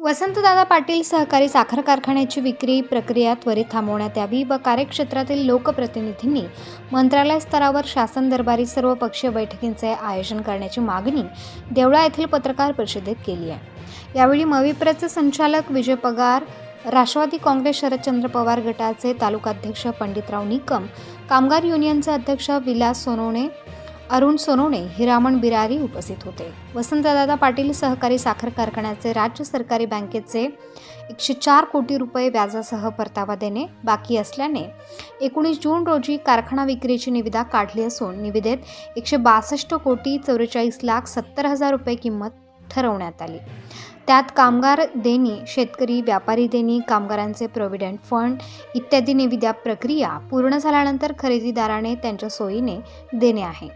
वसंतदादा पाटील सहकारी साखर कारखान्याची विक्री प्रक्रिया त्वरित थांबवण्यात यावी व कार्यक्षेत्रातील लोकप्रतिनिधींनी मंत्रालय स्तरावर शासन दरबारी सर्व पक्षीय बैठकींचे आयोजन करण्याची मागणी देवळा येथील पत्रकार परिषदेत केली आहे. यावेळी मविप्रचे संचालक विजय पगार राष्ट्रवादी काँग्रेस शरदचंद्र पवार गटाचे तालुकाध्यक्ष पंडितराव निकम कामगार युनियनचे अध्यक्ष विलास सोनवणे अरुण सोनवणे हिरामण बिरारी उपस्थित होते. वसंतदादा पाटील सहकारी साखर कारखान्याचे राज्य सरकारी बँकेचे एकशे चार कोटी रुपये व्याजासह परतावा देणे बाकी असल्याने एकोणीस जून रोजी कारखाना विक्रीची निविदा काढली असून निविदेत एकशे बासष्ट कोटी चौवेचाळीस लाख सत्तर हजार रुपये किंमत ठरवण्यात आली. त्यात कामगार देणी शेतकरी व्यापारी देणी कामगारांचे प्रॉव्हिडंट फंड इत्यादी निविदा प्रक्रिया पूर्ण झाल्यानंतर खरेदीदाराने त्यांच्या सोयीने देणे आहे.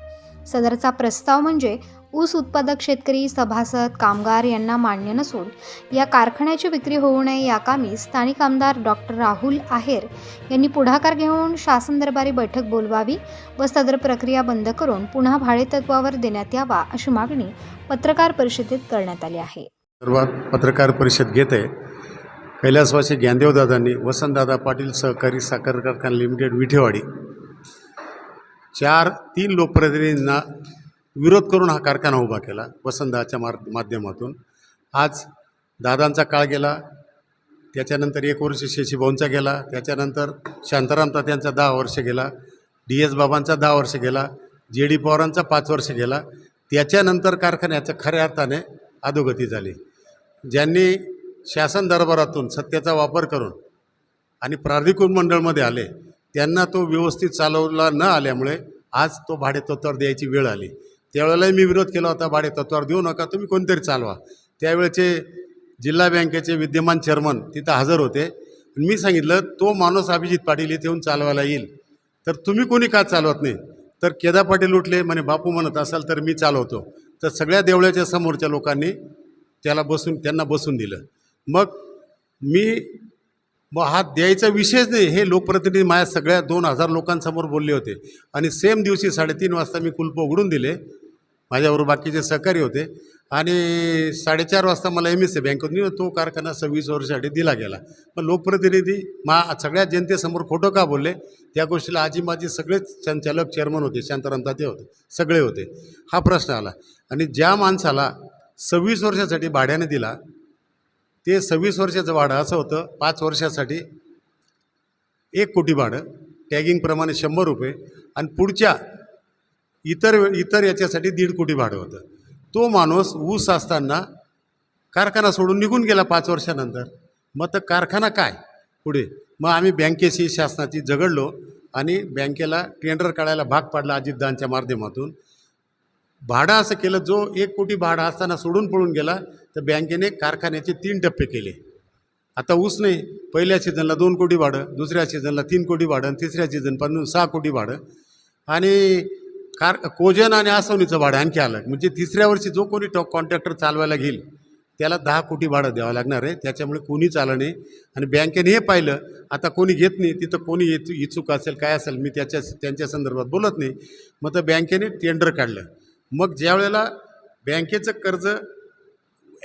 सदरचा प्रस्ताव म्हणजे ऊस उत्पादक शेतकरी सभासद कामगार यांना मान्य नसून या कारखान्याची विक्री होऊ नये या कामी स्थानिक आमदार डॉक्टर राहुल आहेर यांनी पुढाकार घेऊन शासन दरबारी बैठक बोलवावी व सदर प्रक्रिया बंद करून पुन्हा भाडेतत्वावर देण्यात यावा अशी मागणी पत्रकार परिषदेत करण्यात आली आहे. सर्वात पत्रकार परिषद घेते आहे कैलासवासी ज्ञानदेवदादांनी वसंतदादा पाटील सहकारी साखर कारखाना लिमिटेड विठेवाडी चार तीन लोकप्रतिनिधींना विरोध करून हा कारखाना उभा केला वसंतदाच्या मार माध्यमातून. आज दादांचा काळ गेला त्याच्यानंतर एक वर्ष शेशीभाऊंचा गेला त्याच्यानंतर शांताराम तात्यांचा दहा वर्ष गेला डी एस बाबांचा दहा वर्ष गेला जे डी पवारांचा पाच वर्ष गेला. त्याच्यानंतर कारखान्याचं खऱ्या अर्थाने अधोगती झाली. ज्यांनी शासन दरबारातून सत्तेचा वापर करून आणि प्राधिकृत मंडळमध्ये आले त्यांना तो व्यवस्थित चालवला न आल्यामुळे आज तो भाडेतत्वावर द्यायची वेळ आली. त्यावेळेलाही मी विरोध केला होता भाडेतत्वावर देऊ नका तुम्ही कोणतरी चालवा. त्यावेळेचे जिल्हा बँकेचे विद्यमान चेअरमन तिथं हजर होते. मी सांगितलं तो माणूस अभिजित पाटील इथे येऊन चालवायला येईल. तर तुम्ही कोणी का चालवत नाही? तर केदा पाटील उठले म्हणे बापू म्हणत असाल तर मी चालवतो. तर सगळ्या देवळ्याच्या समोरच्या लोकांनी त्याला बसून त्यांना बसून दिलं. मग मी मग हा द्यायचा विषयच नाही. हे लोकप्रतिनिधी माझ्या सगळ्या दोन हजार लोकांसमोर बोलले होते. आणि सेम दिवशी साडेतीन वाजता मी कुलप उघडून दिले. माझ्याबरोबर बाकीचे सहकारी होते. आणि साडेचार वाजता मला एम एस ए बँकेतून तो कारखाना सव्वीस वर्षासाठी दिला गेला. पण लोकप्रतिनिधी मा सगळ्या जनतेसमोर खोटं का बोलले? त्या गोष्टीला आजी माझी सगळेच संचालक चेअरमन होते. शांताराम ताते होते. सगळे होते. हा प्रश्न आला. आणि ज्या माणसाला सव्वीस वर्षासाठी भाड्याने दिला ते सव्वीस वर्षाचं भाडं असं होतं पाच वर्षासाठी एक कोटी भाडं टॅगिंगप्रमाणे शंभर रुपये आणि पुढच्या इतर इतर याच्यासाठी दीड कोटी भाडं होतं. तो माणूस ऊस असताना कारखाना सोडून निघून गेला पाच वर्षानंतर. मग तर कारखाना काय? पुढे. मग आम्ही बँकेशी शासनाची झगडलो आणि बँकेला टेंडर काढायला भाग पाडला अजितदानच्या माध्यमातून. भाडं असं केलं जो एक कोटी भाडं असताना सोडून पळून गेला तर बँकेने कारखान्याचे तीन टप्पे केले. आता ऊस नाही पहिल्या सीझनला दोन कोटी भाडं दुसऱ्या सीझनला तीन कोटी भाडं आणि तिसऱ्या सीझनपासून सहा कोटी भाडं आणि कार कोजन आणि आसवणीचं भाडं आणखी आलं. म्हणजे तिसऱ्या वर्षी जो कोणी टॉप कॉन्ट्रॅक्टर चालवायला घेईल त्याला दहा कोटी भाडं द्यावं लागणार आहे. त्याच्यामुळे कोणीच आलं नाही. आणि बँकेने हे पाहिलं आता कोणी घेत नाही तिथं कोणी येत इच्छुक असेल काय असेल मी त्याच्या त्यांच्या संदर्भात बोलत नाही. मग तर बँकेने टेंडर काढलं. मग ज्या वेळेला बँकेचं कर्ज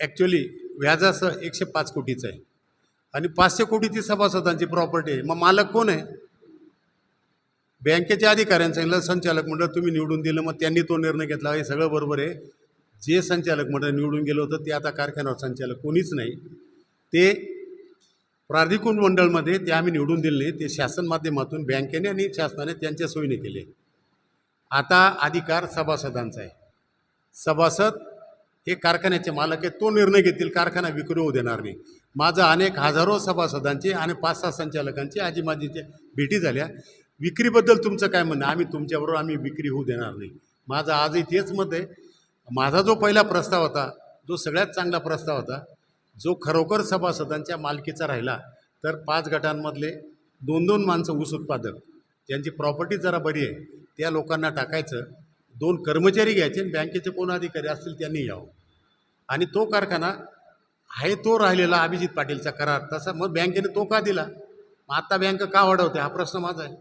ॲक्च्युली व्याजासह एकशे पाच कोटीचं आहे. आणि पाचशे कोटीची सभासदांची प्रॉपर्टी आहे. मग मालक कोण आहे? बँकेच्या अधिकाऱ्यांनी सांगितलं संचालक मंडळ तुम्ही निवडून दिलं मग त्यांनी तो निर्णय घेतला. हे सगळं बरोबर आहे. जे संचालक मंडळ निवडून गेलं होतं ते आता कारखान्यावर संचालक कोणीच नाही. ते प्राधिकृत मंडळमध्ये ते आम्ही निवडून दिले नाही. ते शासन माध्यमातून बँकेने आणि शासनाने त्यांच्या सोयीने केले. आता अधिकार सभासदांचा आहे. सभासद हे कारखान्याचे मालक आहेत तो निर्णय घेतील कारखाना विक्री होऊ देणार नाही. माझं अनेक हजारो सभासदांची आणि पाच सहा संचालकांची आजी माझीच्या भेटी झाल्या. विक्रीबद्दल तुमचं काय म्हणणं? आम्ही तुमच्याबरोबर आम्ही विक्री होऊ देणार नाही. माझं आजही तेच मत आहे. माझा जो पहिला प्रस्ताव होता जो सगळ्यात चांगला प्रस्ताव होता जो खरोखर सभासदांच्या मालकीचा राहिला तर पाच गटांमधले दोन दोन माणसं ऊस उत्पादक ज्यांची प्रॉपर्टी जरा बरी आहे त्या लोकांना टाकायचं दोन कर्मचारी घ्यायचे आणि बँकेचे कोण अधिकारी असतील त्यांनी यावं. आणि तो कारखाना आहे तो राहिलेला अभिजित पाटीलचा करार. तसा मग बँकेने तो का दिला. मग आत्ता बँक का वाढवते? हा प्रश्न माझा आहे.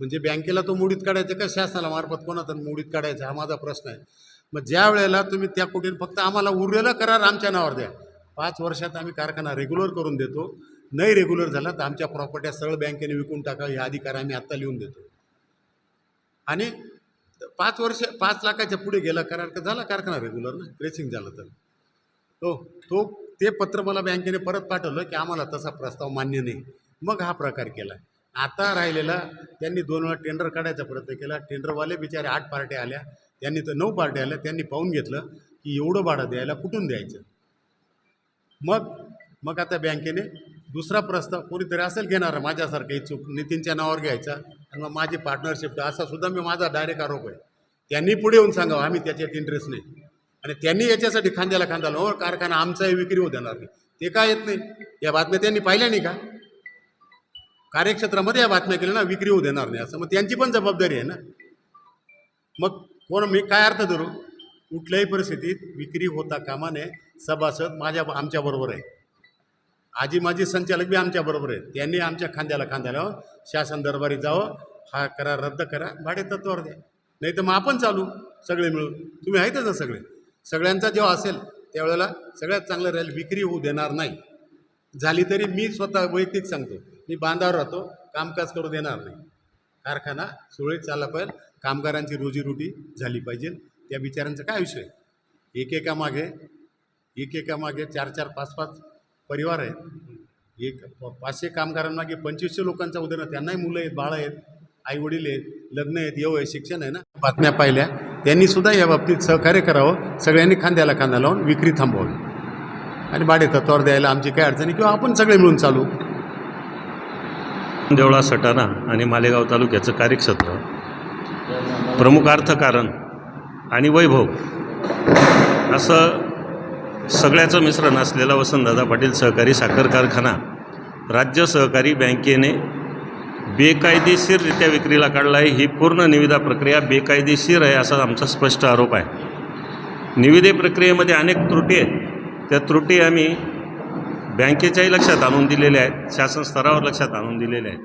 म्हणजे बँकेला तो मुडीत काढायचा का शासनाला मार्फत कोणाचा मुडीत काढायचा? हा माझा प्रश्न आहे. मग ज्या वेळेला तुम्ही त्या कुठे फक्त आम्हाला उरलेला करार आमच्या नावावर द्या. पाच वर्षात आम्ही कारखाना रेग्युलर करून देतो. नाही रेग्युलर झाला तर आमच्या प्रॉपर्ट्या सरळ बँकेने विकून टाका. हे अधिकार आम्ही आत्ता लिहून देतो. आणि पाच वर्ष पाच लाखाच्या पुढे गेला करार का झाला कारखाना रेग्युलर ना? ट्रेसिंग झालं तर. तो तो ते पत्र मला बँकेने परत पाठवलं की आम्हाला तसा प्रस्ताव मान्य नाही. मग हा प्रकार केला. आता राहिलेला त्यांनी दोन वेळा टेंडर काढायचा प्रयत्न केला. टेंडरवाले बिचारे आठ पार्ट्या आल्या. त्यांनी तर नऊ पार्ट्या आल्या. त्यांनी पाहून घेतलं की एवढं भाडं द्यायला कुठून द्यायचं? मग मग आता बँकेने दुसरा प्रस्ताव कोणीतरी असेल घेणार माझ्यासारखं इच्छुक नितीनच्या नावावर घ्यायचा. आणि मग माझी पार्टनरशिप असा सुद्धा मी माझा डायरेक्ट आरोप आहे. त्यांनी पुढे येऊन सांगावं आम्ही त्याच्यात इंटरेस्ट नाही. आणि त्यांनी याच्यासाठी खांद्याला खांदा लावून, हो कारखाना आमचाही विक्री होऊ देणार नाही. ते का येत नाही. या बातम्या त्यांनी पाहिल्या नाही का? कार्यक्षेत्रामध्ये या बातम्या केल्या ना विक्री होऊ देणार नाही. असं. मग त्यांची पण जबाबदारी आहे ना. मग कोण मी काय अर्थ धरू? कुठल्याही परिस्थितीत विक्री होता कामा नये. सभासद माझ्या आमच्याबरोबर आहे. आजी माझी संचालक बी आमच्याबरोबर आहेत. त्यांनी आमच्या खांद्याला खांदा लावून हो, शासन दरबारी जावं हा करार रद्द करा भाडे तत्वावर द्या. नाही तर मग आपण चालू सगळे मिळून. तुम्ही आहेतच ना सगळे. सगळ्यांचा जेव्हा असेल त्यावेळेला सगळ्यात चांगलं राहील विक्री होऊ देणार नाही. झाली तरी मी स्वतः वैयक्तिक सांगतो मी बांधावर राहतो कामकाज करू देणार नाही. कारखाना सुरळीत चालला पाहिजे कामगारांची रोजीरोटी झाली पाहिजे त्या बिचारांचं काय विषय? एकेका मागे एकेका मागे चार चार पाच पाच परिवार आहेत. एक प- पाचशे कामगारांमागे पंचवीसशे लोकांचा उदाहरण त्यांनाही मुलं आहेत बाळं आहेत आई वडील आहेत लग्न आहेत येऊ आहे शिक्षण आहे ना? बातम्या पाहिल्या. त्यांनी सुद्धा या बाबतीत सहकार्य करावं. सगळ्यांनी खांद्याला खांदा लावून विक्री थांबवावी. आणि भाडे तत्वावर द्यायला आमची काय अडचणी किंवा आपण सगळे मिळून चालू. देवळा सटाणा आणि मालेगाव तालुक्याचं कार्यक्षेत्र. प्रमुख अर्थकारण आणि वैभव. असं सगळ्याचं मिश्रण असलेला वसंतदादा पाटील सहकारी साखर कारखाना. राज्य सहकारी बँकेने बेकायदेशीररित्या विक्रीला काढला आहे ही पूर्ण निविदा प्रक्रिया बेकायदेशीर आहे असा आमचा स्पष्ट आरोप आहे. निविदे प्रक्रियेमध्ये अनेक त्रुटी आहेत. त्या त्रुटी आम्ही बँकेच्याही लक्षात आणून दिलेल्या आहेत. शासन स्तरावर लक्षात आणून दिलेल्या आहेत.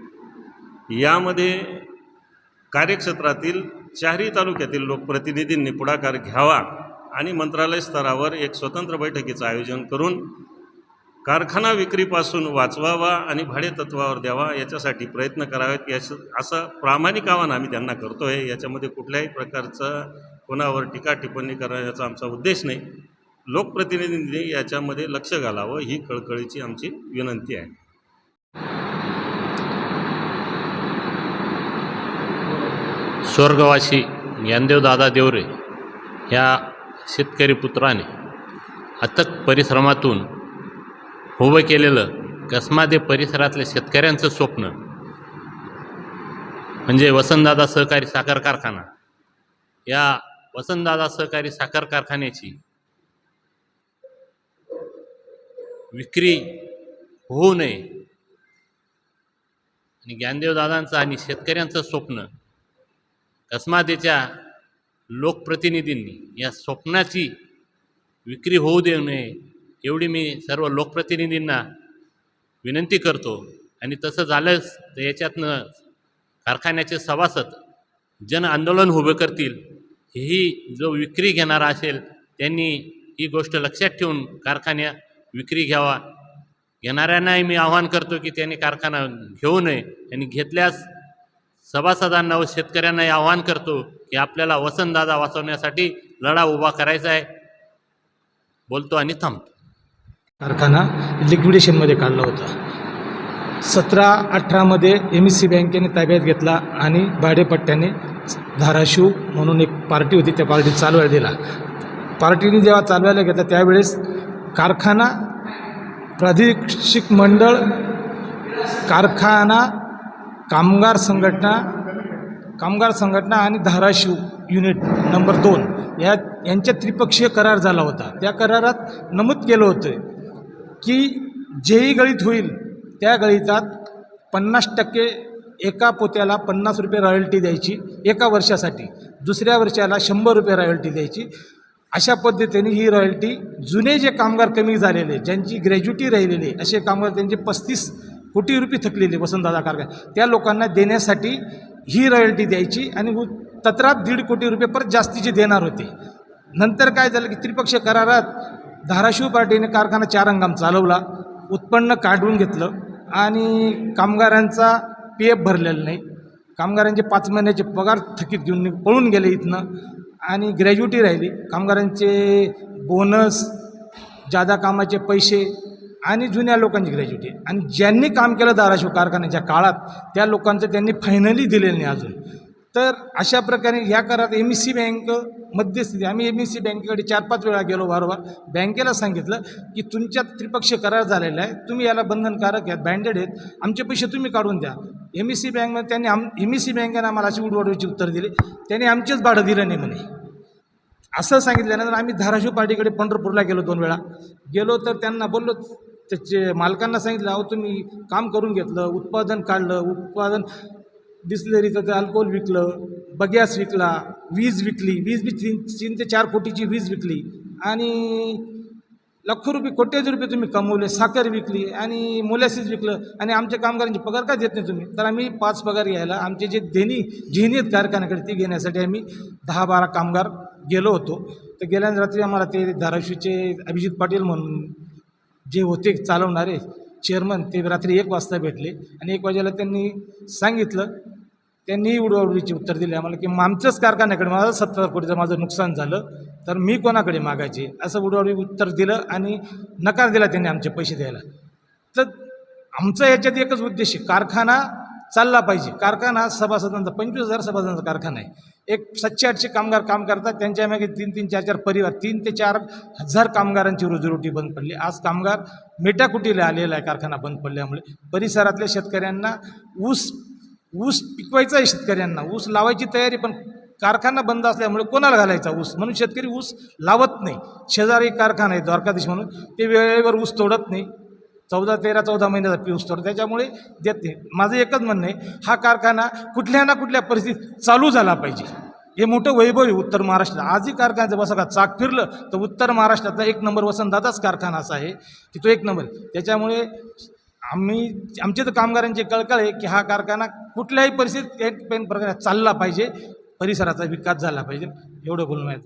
यामध्ये कार्यक्षेत्रातील चारही तालुक्यातील लोकप्रतिनिधींनी पुढाकार घ्यावा. आणि मंत्रालय स्तरावर एक स्वतंत्र बैठकीचं आयोजन करून कारखाना विक्रीपासून वाचवावा आणि भाडेतत्वावर द्यावा याच्यासाठी प्रयत्न करावेत याचं असं प्रामाणिक आव्हान आम्ही त्यांना करतो आहे याच्यामध्ये कुठल्याही प्रकारचं कोणावर टीका टिप्पणी करण्याचा आमचा उद्देश नाही. लोकप्रतिनिधींनी याच्यामध्ये लक्ष घालावं ही कळकळीची आमची विनंती आहे. स्वर्गवासी ज्ञानदेवदादा देवरे ह्या शेतकरी पुत्राने अथक परिश्रमातून उभं केलेलं कसमादे परिसरातल्या शेतकऱ्यांचं स्वप्न म्हणजे वसंतदादा सहकारी साखर कारखाना. या वसंतदादा सहकारी साखर कारखान्याची विक्री होऊ नये आणि ज्ञानदेवदादांचं आणि शेतकऱ्यांचं स्वप्न कसमादेच्या लोकप्रतिनिधींनी या स्वप्नाची विक्री होऊ देऊ नये एवढी मी सर्व लोकप्रतिनिधींना विनंती करतो. आणि तसं झालंच तर याच्यातनं कारखान्याचे सभासद जन आंदोलन उभं करतील ही जो विक्री घेणारा असेल त्यांनी ही गोष्ट लक्षात ठेवून कारखान्या विक्री घ्यावा. घेणाऱ्यांनाही मी आवाहन करतो की त्यांनी कारखाना घेऊ नये आणि घेतल्यास सभासदांना व शेतकऱ्यांनाही आवाहन करतो की आपल्याला वसंतदादा वाचवण्यासाठी लढा उभा करायचा आहे. बोलतो आणि थांबतो. कारखाना लिक्विडेशनमध्ये काढला होता. सतरा अठरामध्ये एम एस सी बँकेने ताब्यात घेतला आणि भाडेपट्ट्याने धाराशिव म्हणून एक पार्टी होती त्या पार्टीत चालवायला दिला. पार्टीने जेव्हा चालवायला घेतला त्यावेळेस कारखाना प्रादेशिक मंडळ कारखाना कामगार संघटना कामगार संघटना आणि धाराशिव युनिट नंबर दोन या यांच्या त्रिपक्षीय करार झाला होता. त्या करारात नमूद केलं होतं की जेही गळीत होईल त्या गळीतात पन्नास टक्के एका पोत्याला पन्नास रुपये रॉयल्टी द्यायची एका वर्षासाठी. दुसऱ्या वर्षाला शंभर रुपये रॉयल्टी द्यायची. अशा पद्धतीने ही रॉयल्टी जुने जे कामगार कमी झालेले ज्यांची ग्रॅज्युटी राहिलेली असे कामगार त्यांचे पस्तीस कोटी रुपये थकलेले वसंतदादा कारखाना त्या लोकांना देण्यासाठी ही रॉयल्टी द्यायची आणि तत्राप तत्रात दीड कोटी रुपये परत जास्तीचे देणार होते. नंतर काय झालं की त्रिपक्षीय करारात धाराशिव पार्टीने कारखाना चार हंगाम चालवला उत्पन्न काढून घेतलं आणि कामगारांचा पी एफ भरलेला नाही. कामगारांचे पाच महिन्याचे पगार थकीत घेऊन पळून गेले इथनं आणि ग्रॅज्युटी राहिली. कामगारांचे बोनस जादा कामाचे पैसे आणि जुन्या लोकांची ग्रॅज्युटी आणि ज्यांनी काम केलं धाराशिव कारखान्याच्या काळात त्या लोकांचं त्यांनी फायनली दिलेलं नाही अजून. तर अशा प्रकारे ह्या करात एम सी बँक मध्यस्थिती आम्ही एम सी बँकेकडे चार पाच वेळा गेलो वारंवार. बँकेला सांगितलं की तुमच्यात त्रिपक्षीय करार झालेला आहे. तुम्ही याला बंधनकारक आहेत बँडेड आहेत. आमचे पैसे तुम्ही काढून द्या. एम ई सी बँकमध्ये त्यांनी आम एम ई सी बँकेनं आम्हाला अशी उडवाडवीची उत्तर दिली. त्यांनी आमचेच भाडं दिलं नाही म्हणे. असं सांगितल्यानंतर आम्ही धाराशिव पार्टीकडे पंढरपूरला गेलो दोन वेळा. गेलो तर त्यांना बोललो त्याचे मालकांना सांगितलं अहो तुम्ही काम करून घेतलं उत्पादन काढलं उत्पादन डिस्लरीचं ते अल्कोहोल विकलं बगॅस विकला वीज विकली वीज बी तीन तीन ते चार कोटीची वीज विकली आणि लाखो रुपये कोट्याधी रुपये तुम्ही कमवले साखर विकली आणि मोलॅसिस विकलं आणि आमच्या कामगारांचे पगार का देत नाही तुम्ही? तर आम्ही पाच पगार घ्यायला आमचे जे देणी घेणी आहेत कारखान्याकडे ती घेण्यासाठी आम्ही दहा बारा कामगार गेलो होतो. तर गेल्यानंतर रात्री आम्हाला ते धाराशिवचे अभिजित पाटील म्हणून जे होते चालवणारे चेअरमन ते रात्री एक वाजता भेटले आणि एक वाजेला त्यांनी सांगितलं त्यांनीही उडवाउडवीचे उत्तर दिले. आम्हाला की आमच्याच कारखान्याकडे माझं सत्तर कोटीचं माझं नुकसान झालं तर मी कोणाकडे मागायचे? असं उडवाउडवी उत्तर दिलं आणि नकार दिला त्यांनी आमचे पैसे द्यायला. तर आमचा याच्यात एकच उद्देश आहे. कारखाना चालला पाहिजे. कारखाना सभासदांचा पंचवीस हजार सभासदांचा कारखाना आहे. एक सातशे आठशे कामगार काम करतात त्यांच्या मागे तीन तीन चार चार परिवार तीन ते चार हजार कामगारांची रोजीरोटी बंद पडली. आज कामगार मेटाकुटीला आलेला आहे कारखाना बंद पडल्यामुळे. परिसरातल्या शेतकऱ्यांना ऊस ऊस पिकवायचा आहे शेतकऱ्यांना. ऊस लावायची तयारी पण कारखाना बंद असल्यामुळे कोणाला घालायचा ऊस? म्हणून शेतकरी ऊस लावत नाही. शेजारी कारखाना आहे द्वारकाधीश म्हणून. ते वेळेवर ऊस तोडत नाही. चौदा तेरा चौदा महिन्याचा पिऊस तर त्याच्यामुळे देत नाही. माझं एकच म्हणणं आहे हा कारखाना कुठल्या ना कुठल्या परिस्थितीत चालू झाला पाहिजे. हे मोठं वैभव आहे उत्तर महाराष्ट्रात. आजही कारखान्याचं बसा का चाक फिरलं तर उत्तर महाराष्ट्रातला एक नंबर वसंतदादाच कारखाना असा आहे की तो एक नंबर आहे. त्याच्यामुळे आम्ही आमचे तर कामगारांची कळकळ आहे की हा कारखाना कुठल्याही परिस्थितीत एक पेन प्रकारे चालला पाहिजे परिसराचा विकास झाला पाहिजे एवढं बोलणं आहे.